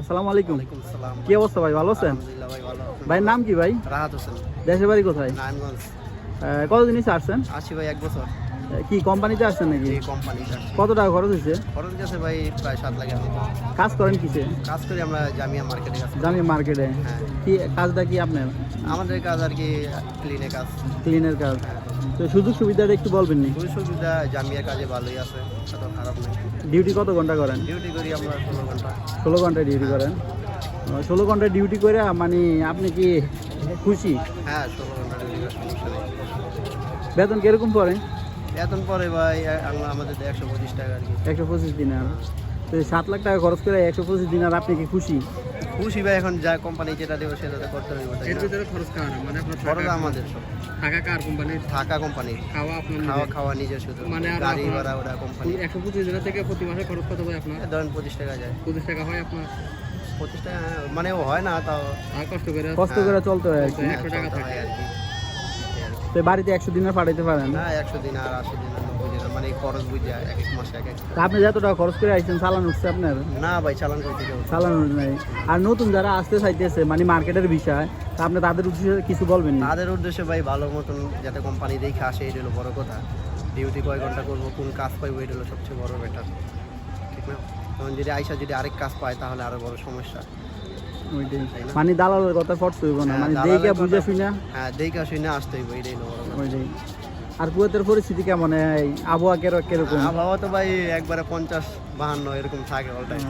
আসসালামু আলাইকুম। কি অবস্থা ভাই ভালো আছেন? ভাই নাম কি ভাই? রাহাত হোসেন। দেশের বাড়ি কোথায়? নারায়ণগঞ্জ। কতদিন আসছেন? আছি ভাই এক বছর। কি কোম্পানিতে আসছেন নাকি? এই কোম্পানিটা কত টাকা খরচ হয়েছে? খরচ গেছে ভাই প্রায় সাত লাখের কাজ করেন কিসে? কাজ করি আমরা জামিয়া মার্কেটে কাজ করি। জামি মার্কেটে? হ্যাঁ। কি কাজটা কি আপনার? আমাদের কাজ আর কি ক্লিনে কাজ। ক্লিনের কাজ। তো সুযোগ সুবিধাটা একটু বলবেন নি খুবই সুবিধা জামিয়া কাজে ভালোই আছে অত খারাপ নেই। ডিউটি কত ঘণ্টা করেন? ডিউটি করি আমরা ষোলো ঘণ্টা। ষোলো ঘণ্টা ডিউটি করেন। ষোলো ঘণ্টা ডিউটি করে মানে আপনি কি খুশি? হ্যাঁ ষোলো ঘণ্টা ডিউটি বেতন কীরকম পড়ে? এতন পরে ভাই আমাদের একশো পঁচিশ টাকা আর কি। একশো পঁচিশ দিনার তো সাত লাখ টাকা খরচ করে একশো পঁচিশ দিনার আপনি কি খুশি? খুশি ভাই এখন যা কোম্পানি যেটা দেবো সেটাতে করতে হবে এর ভিতরে খরচ কার? মানে আপনার খরচ আমাদের সব। থাকা কার কোম্পানির থাকা কোম্পানি খাওয়া আপনার খাওয়া খাওয়া নিজের শুধু। মানে গাড়ি ভাড়া ওটা কোম্পানি একশো পঁচিশ দিনের থেকে প্রতি মাসে খরচ কত হয় আপনার? ধরেন পঁচিশ টাকা যায়। পঁচিশ টাকা হয় আপনার? পঁচিশ টাকা মানে ও হয় না তাও কষ্ট করে কষ্ট করে চলতে হয় আর কি। একশো টাকা থাকে। আর আর কি। তো বাড়িতে একশো দিনের পাঠাইতে পারেন? না একশো দিন আর আশি দিন মানে খরচ বুঝে এক এক মাসে এক এক আপনি যত টাকা খরচ করে আসছেন চালান উঠছে আপনার? না ভাই চালান করতে চালান নাই আর নতুন যারা আসতে চাইতেছে মানে মার্কেটের বিষয় তা আপনি তাদের উদ্দেশ্যে কিছু বলবেন না? তাদের উদ্দেশ্যে ভাই ভালো মতন যাতে কোম্পানি দেখে আসে এটা হলো বড় কথা। ডিউটি কয় ঘণ্টা করব কোন কাজ পাইবো এটা হলো সবচেয়ে বড় বেটার ঠিক না? তখন যদি আইসা যদি আরেক কাজ পায় তাহলে আরও বড় সমস্যা? মানে দালালের কথা পড়তে হইব না হ্যাঁ, মানে দেইকা বুঝে শুনে হ্যাঁ দেইকা শুনে আসতে হইব এটাই হলো বড় ওইটাই। আর কুয়েতের পরিস্থিতি কেমন? এই আবহাওয়া কেরো- কীরকম? আবহাওয়া তো ভাই একবারে পঞ্চাশ বাহান্ন এরকম থাকে অল টাইম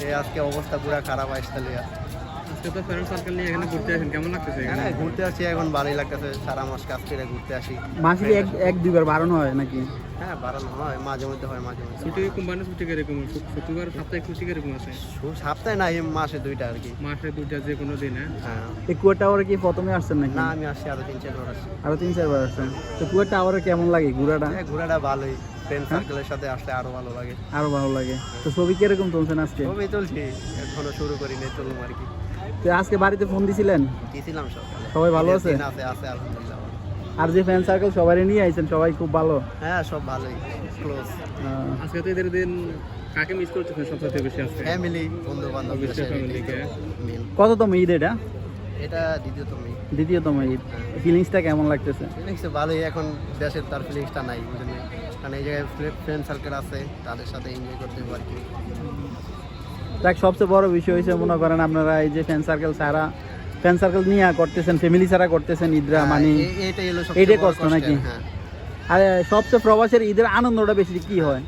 এই আজকে অবস্থা পুরা খারাপ আসতে লিয়া আজকে তো ফ্রেন্ড সার্কেল নিয়ে এখানে ঘুরতে আসেন কেমন লাগতেছে এখানে? হ্যাঁ ঘুরতে আসি এখন ভালোই লাগতেছে সারা মাস কাজ করে ঘুরতে আসি। মাসে কি এক এক দুইবার বারণ হয় নাকি? হ্যাঁ বাড়ানো হয় মাঝে মধ্যে হয় মাঝে মধ্যে। ছুটি কোম্পানির ছুটি কীরকম? শুক্রবার সপ্তাহে ছুটি কীরকম আছে? সপ্তাহে না এই মাসে দুইটা আর কি। মাসে দুইটা যে কোনো দিনে হ্যাঁ? এই কুয়েট টাওয়ারে কি প্রথমে আসছেন নাকি? না আমি আসছি আরও তিন চার বার আসছি। আরও তিন চারবার আসছেন। তো টাওয়ারে কেমন লাগে ঘোরাটা? হ্যাঁ ঘোরাটা ভালোই। ফ্রেন্ড সার্কেলের সাথে আসলে আরও ভালো লাগে। আরও ভালো লাগে। তো ছবি কীরকম তুলছেন আজকে? ছবি তুলছি এখনও শুরু করিনি তুলুম আর কি। তো আজকে বাড়িতে ফোন দিছিলেন? দিছিলাম সবাই ভালো আছে? আছে আছে আলহামদুলিল্লাহ। আর যে ফ্রেন্ড সার্কেল সবাই নিয়ে আইছেন সবাই খুব ভালো? হ্যাঁ সব ভালোই ক্লোজ আজকে তো এদের দিন কাকে মিস করতেছেন সবচেয়ে বেশি আজকে? ফ্যামিলি বন্ধু বান্ধব ফ্যামিলিকে কততম ঈদ এটা? এটা দ্বিতীয়তম দ্বিতীয়তম ঈদ। ফিলিংসটা কেমন লাগতেছে? ফিলিংস ভালোই এখন দেশের তার ফিলিংসটা নাই বুঝলেন? কারণ এই জায়গায় ফ্রেন্ড সার্কেল আছে তাদের সাথে এনজয় করতে পারি দেখ সবচেয়ে বড় বিষয় হয়েছে মনে করেন আপনারা এই যে ফ্রেন্ড সার্কেল ছাড়া ফ্রেন্ড সার্কেল নিয়ে করতেছেন ফ্যামিলি ছাড়া করতেছেন ঈদরা হ্যাঁ, মানে এটাই কষ্ট নাকি? হ্যাঁ। আর সবচেয়ে প্রবাসের ঈদের আনন্দটা বেশি কি হয়?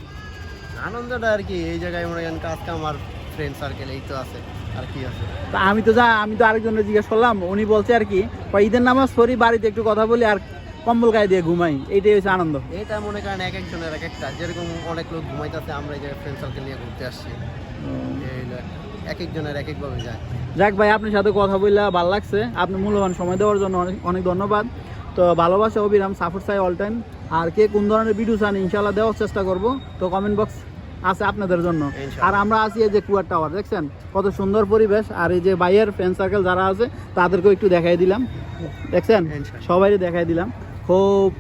আনন্দটা আর কি এই জায়গায় মনে করেন কাজ কাম আর ফ্রেন্ড সার্কেল এই তো আছে আর কি আছে। আমি তো যা আমি তো আরেকজনের জিজ্ঞেস করলাম উনি বলছে আর কি ঈদের নামাজ পড়ি বাড়িতে একটু কথা বলি আর কম্বল গায়ে দিয়ে ঘুমাই এইটাই হচ্ছে আনন্দ। এটা মনে করেন এক একজনের এক একটা। যেরকম অনেক লোক ঘুমাইতেছে আমরা এই ফ্রেন্ড সার্কেল নিয়ে ঘুরতে আসছি। এক একজনের এক একভাবে যায়। যাক ভাই আপনার সাথে কথা বললে ভালো লাগছে। আপনি মূল্যবান সময় দেওয়ার জন্য অনেক অনেক ধন্যবাদ। তো ভালোবাসা অবিরাম সাফর চাই অল টাইম আর কে কোন ধরনের ভিডিও চান ইনশাল্লাহ দেওয়ার চেষ্টা করব। তো কমেন্ট বক্স আছে আপনাদের জন্য। আর আমরা আছি এই যে কুয়ার টাওয়ার দেখছেন? কত সুন্দর পরিবেশ। আর এই যে বাইয়ের ফ্রেন্ড সার্কেল যারা আছে তাদেরকেও একটু দেখাই দিলাম। দেখছেন। সবাই দেখাই দিলাম। খুব